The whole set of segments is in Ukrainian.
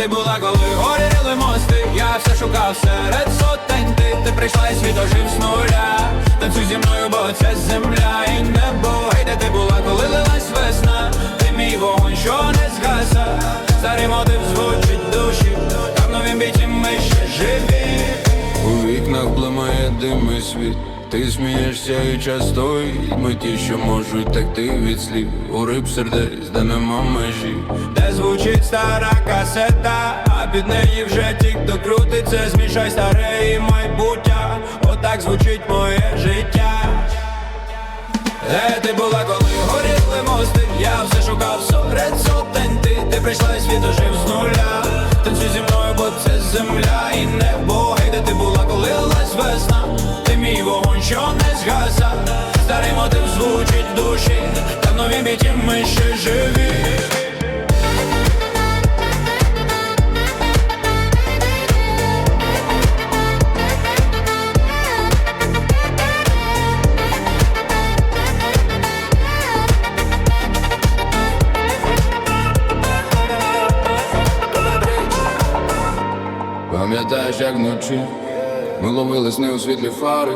Ти була, коли горіли мости, я все шукав серед сотень ти. Ти прийшла і світожив з нуля. Танцюй зі мною, бо це земля. Блимає дим світ. Ти смієшся і часто Ми ті, що можуть текти від слів. У риб сердець, де нема межі. Де звучить стара касета, а під неї вже тік-то крутиться Змішай старе і майбуття, отак звучить моє життя. Де ти була, коли горіли мости? Я все шукав серед сотень. Ти, ти прийшла і світ ожив з нуля. Танцюй зі мною, бо це земля і небо душі Та в новім ми ще живі. Пам'ятаєш, як вночі Ми ловили сни у світлі фари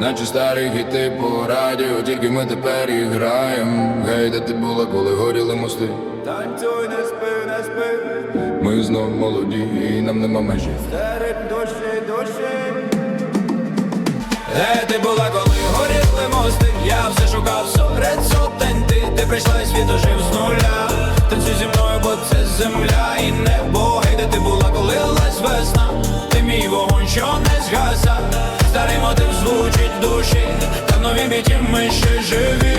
Наче старі хіти по радіо, тільки ми тепер їх граєм. Гей, де ти була, коли горіли мости? Танцюй, не спи, не спи. Ми знов молоді і нам нема межі. Серед дощі, дощі. Де ти була, коли горіли мости? Я все шукав серед сотень. Ти, ти прийшла і світ ожив з нуля. Танцюй зі мною, бо це земля і небо. Гей, де ти була, коли лилась весна? Ти мій вогонь, що не згаса душі Та нові новім ми ще живі